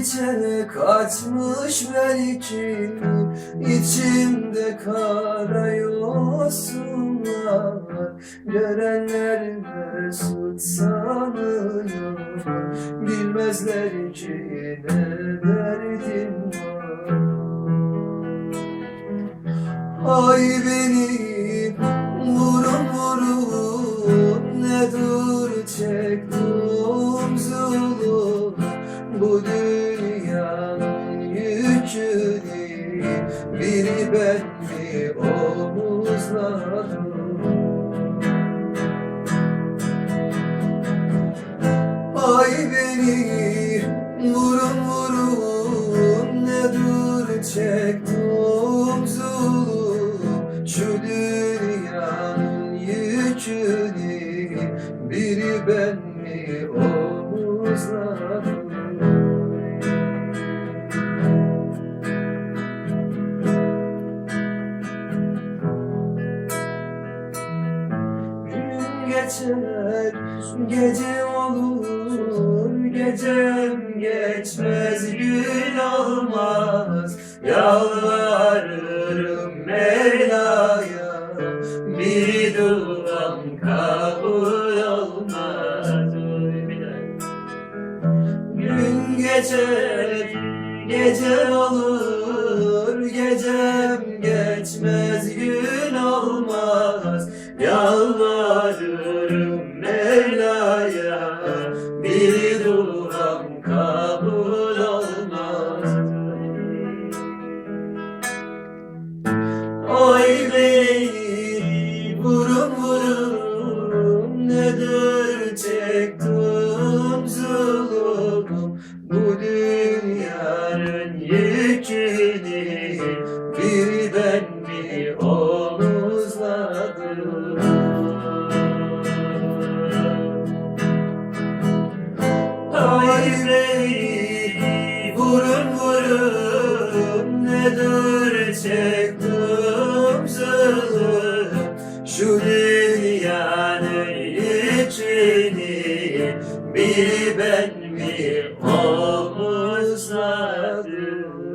geçene kaçmış belki. İçimde kara yosunlar. Görenler mesut sanıyor. Bilmezler ki ne derdim var. Ay beni vurun vurun. Ne dur çektim zulüm Bu dünyanın yükünü biri ben mi omuzladım Ay beni vurun vurun. Ne dur çektim zulüm Şu dünyanın yükünü biri ben mi omuzladım geçer, gece olur, gecem geçmez, gün olmaz. Yalvarırım Mevla'ya, bir duam kabul olmaz. Gün geçer, gece olur, gecem Yalvarırım bir duam kabul olmaz. Oy beni vurun vurun nedir çektim zulüm Bu dünyanın zılım nedir çektim zılım Şu dünyanın içini bir ben mi olmuş zaten